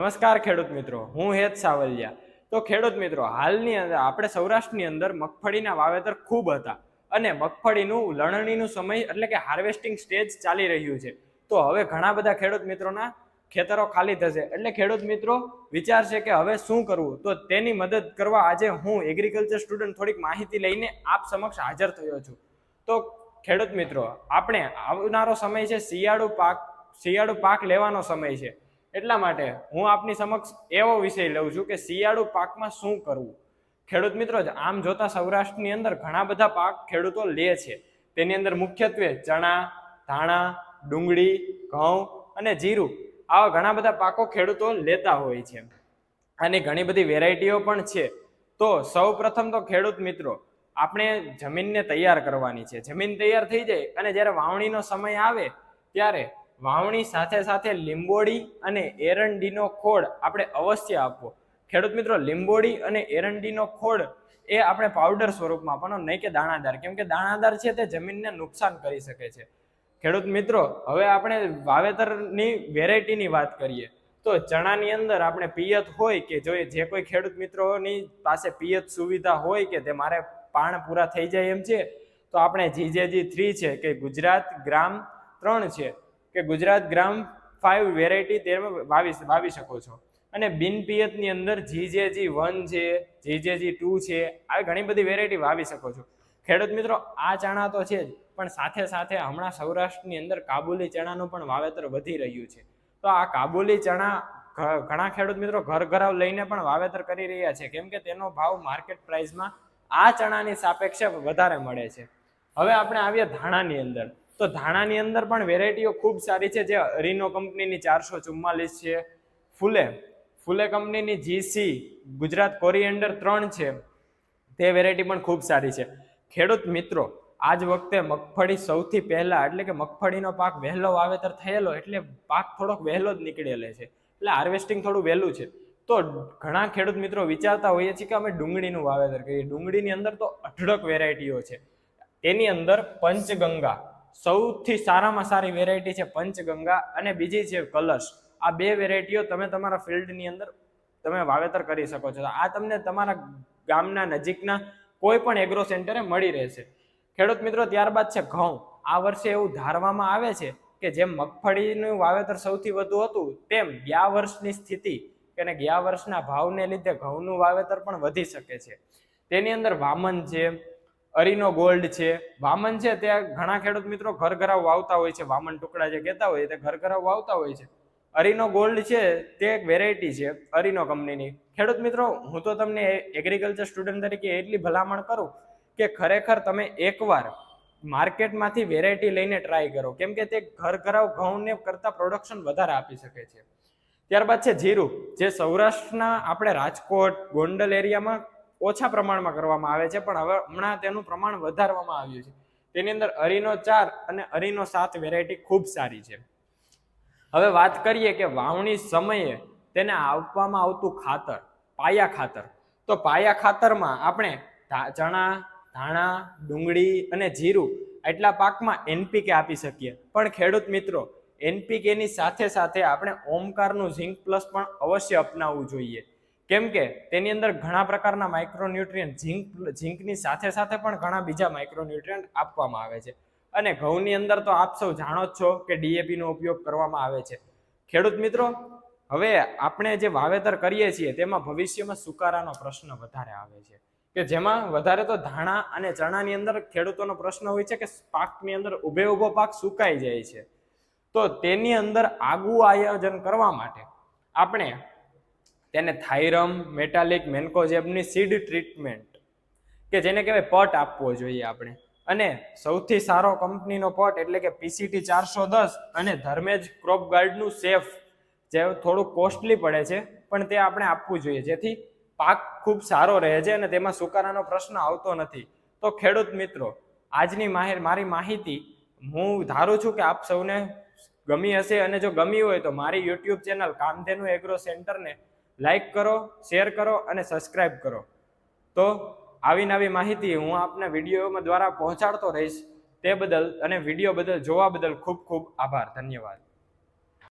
નમસ્કાર ખેડૂત મિત્રો, હું હેત સાવલિયા. તો ખેડૂત મિત્રો, હાલની અંદર આપણે સૌરાષ્ટ્રની અંદર મગફળીના વાવેતર ખૂબ હતા અને મગફળીનું લણણીનું સમય એટલે કે હાર્વેસ્ટિંગ સ્ટેજ ચાલી રહ્યું છે. તો હવે ઘણા બધા ખેડૂત મિત્રોના ખેતરો ખાલી થશે. એટલે ખેડૂત મિત્રો વિચારશે કે હવે શું કરવું? તો તેની મદદ કરવા આજે હું એગ્રીકલ્ચર સ્ટુડન્ટ થોડીક માહિતી લઈને આપ સમક્ષ હાજર થયો છું. તો ખેડૂત મિત્રો, આપણે આવનારો સમય છે શિયાળુ પાક શિયાળુ પાક લેવાનો સમય છે. એટલા માટે હું આપની સમક્ષ એવો વિષય લઉં છું કે શિયાળુ પાકમાં શું કરવું? ખેડૂત મિત્રો, જ આમ જોતા સૌરાષ્ટ્રની અંદર ઘણા બધા પાક ખેડૂતો લે છે. તેની અંદર મુખ્યત્વે ચણા, ધાણા, ડુંગળી, ઘઉં અને જીરું આવા ઘણા બધા પાકો ખેડૂતો લેતા હોય છે. અને ઘણી બધી વેરાયટીઓ પણ છે. તો સૌ પ્રથમ તો ખેડૂત મિત્રો, આપણે જમીનને તૈયાર કરવાની છે. જમીન તૈયાર થઈ જાય અને જ્યારે વાવણીનો સમય આવે, ત્યારે વાવણી સાથે સાથે લીંબોડી અને એરંડીનો ખોળ આપણે અવશ્ય આપવો. ખેડૂત મિત્રો લીંબોડી અને એરંડીનો ખોળ એ આપણે પાવડર સ્વરૂપમાં આપવાનો, નહીં કે દાણાદાર. કેમ કે દાણાદાર છે તે જમીનને નુકસાન કરી શકે છે. ખેડૂત મિત્રો, હવે આપણે વાવેતરની વેરાયટીની વાત કરીએ. તો ચણાની અંદર આપણે પિયત હોય કે જો જે કોઈ ખેડૂત મિત્રોની પાસે પિયત સુવિધા હોય કે તે મારે પાણ પૂરા થઈ જાય એમ છે, તો આપણે જીજેજી થ્રી છે, કે ગુજરાત ગ્રામ ત્રણ છે. કે ગુજરાત ગ્રામ ફાઇવ વેરાયટી તેમાં વાવી વાવી શકો છો. અને બિન પિયતની અંદર જીજેજી વન છે જીજેજી ટુ છે આવી ઘણી બધી વેરાયટી વાવી શકો છો. ખેડૂત મિત્રો, આ ચણા તો છે જ, પણ સાથે સાથે હમણાં સૌરાષ્ટ્રની અંદર કાબુલી ચણાનું પણ વાવેતર વધી રહ્યું છે. તો આ કાબુલી ચણા ઘણા ખેડૂત મિત્રો ઘર ઘરાવ લઈને પણ વાવેતર કરી રહ્યા છે. કેમ કે તેનો ભાવ માર્કેટ પ્રાઇસમાં આ ચણાની સાપેક્ષે વધારે મળે છે. હવે આપણે આવીએ ધાણાની અંદર. તો ધાણાની અંદર પણ વેરાયટીઓ ખૂબ સારી છે. જે રીનો કંપનીની ચારસો ચુમ્માલીસ છે. ફૂલે ફૂલે કંપનીની જીસી ગુજરાત કોરિએન્ડર ત્રણ છે. તે વેરાયટી પણ ખૂબ સારી છે. ખેડૂત મિત્રો, આજ વખતે મગફળી સૌથી પહેલાં એટલે કે મગફળીનો પાક વહેલો વાવેતર થયેલો એટલે પાક થોડોક વહેલો જ નીકળેલો છે. એટલે હાર્વેસ્ટિંગ થોડું વહેલું છે. તો ઘણા ખેડૂત મિત્રો વિચારતા હોઈએ છીએ કે અમે ડુંગળીનું વાવેતર કરીએ. ડુંગળીની અંદર તો અઢળક વેરાયટીઓ છે. તેની અંદર પંચગંગા સૌથી સારામાં સારી વેરાયટી છે પંચગંગા અને બીજી છે કલશ. આ બે વેરાયટીઓ તમે તમારા ફિલ્ડની અંદર તમે વાવેતર કરી શકો છો. આ તમને તમારા ગામના નજીકના કોઈ પણ એગ્રો સેન્ટરે મળી રહેશે. ખેડૂત મિત્રો, ત્યારબાદ છે ઘઉં. આ વર્ષે એવું ધારવામાં આવે છે કે જેમ મગફળીનું વાવેતર સૌથી વધુ હતું, તેમ ગયા વર્ષની સ્થિતિ અને ગયા વર્ષના ભાવને લીધે ઘઉંનું વાવેતર પણ વધી શકે છે. તેની અંદર વામન છે અરીનો ગોલ્ડ છે. વામન છે તે ઘણા ખેડૂત મિત્રો ઘર ઘરાવ વાવતા હોય છે. વામન ટુકડા જે કહેતા હોય તે ઘર ઘરાવ વાવતા હોય છે. અરીનો ગોલ્ડ છે તે એક વેરાયટી છે અરીનો કંપનીની. ખેડૂત મિત્રો, હું તો તમને એગ્રીકલ્ચર સ્ટુડન્ટ તરીકે એટલી ભલામણ કરું કે ખરેખર તમે એકવાર માર્કેટમાંથી વેરાયટી લઈને ટ્રાય કરો. કેમ કે તે ઘર ઘરાવ ઘઉંને કરતાં પ્રોડક્શન વધારે આપી શકે છે. ત્યારબાદ છે જીરું. જે સૌરાષ્ટ્રના આપણે રાજકોટ, ગોંડલ એરિયામાં ઓછા પ્રમાણમાં કરવામાં આવે છે, પણ હવે હમણાં તેનું પ્રમાણ વધારવામાં આવ્યું છે. તેની અંદર અરીનો ચાર અને અરીનો સાત વેરાયટી ખૂબ સારી છે. હવે વાત કરીએ કે વાવણી સમયે તેને આપવામાં આવતું ખાતર, પાયા ખાતર. તો પાયા ખાતરમાં આપણે ચણા, ધાણા, ડુંગળી અને જીરું એટલા પાકમાં એનપીકે આપી શકીએ. પણ ખેડૂત મિત્રો એનપીકેની સાથે સાથે આપણે ઓમકારનું ઝિંક પ્લસ પણ અવશ્ય અપનાવવું જોઈએ. કેમ કે તેની અંદર ઘણા પ્રકારના માઇક્રોન્યુટ્રિયન્ટ ઝીંક ઝીંકની સાથે સાથે પણ ઘણા બીજા માઇક્રોન્યુટ્રિયન્ટ આપવામાં આવે છે. અને ઘઉંની અંદર તો આપ સૌ જાણો જ છો કે ડીએપીનો ઉપયોગ કરવામાં આવે છે. ખેડૂત મિત્રો, હવે આપણે જે વાવેતર કરીએ છીએ તેમાં ભવિષ્યમાં સુકારાનો પ્રશ્ન વધારે આવે છે. કે જેમાં વધારે તો ધાણા અને ચણાની અંદર ખેડૂતોનો પ્રશ્ન હોય છે કે પાકની અંદર ઉભે ઊભો પાક સુકાઈ જાય છે. તો તેની અંદર આગવું આયોજન કરવા માટે આપણે તેને થાઇરમ મેટાલિક, મેન્કોજેબની સીડ ટ્રીટમેન્ટ, કે જેને કહેવાય પટ આપવો જોઈએ આપણે. અને સૌથી સારો કંપનીનો પટ એટલે કે પીસીટી ચારસો દસ અને ધર્મેજ ક્રોપ ગાર્ડનું સેફ, જે થોડું કોસ્ટલી પડે છે, પણ તે આપણે આપવું જોઈએ. જેથી પાક ખૂબ સારો રહે છે અને તેમાં સુકારાનો પ્રશ્ન આવતો નથી. તો ખેડૂત મિત્રો, આજની માહિર, મારી માહિતી હું ધારું છું કે આપ સૌને ગમી હશે અને જો ગમી હોય તો મારી યુટ્યુબ ચેનલ કામધેનુ એગ્રો સેન્ટરને લાઈક કરો, શેર કરો અને સબસ્ક્રાઈબ કરો. તો આવી નવી માહિતી હું આપને વિડીયોમાં દ્વારા પહોંચાડતો રહીશ તે બદલ અને વીડિયો બદલ જોવા બદલ ખૂબ ખૂબ આભાર. ધન્યવાદ.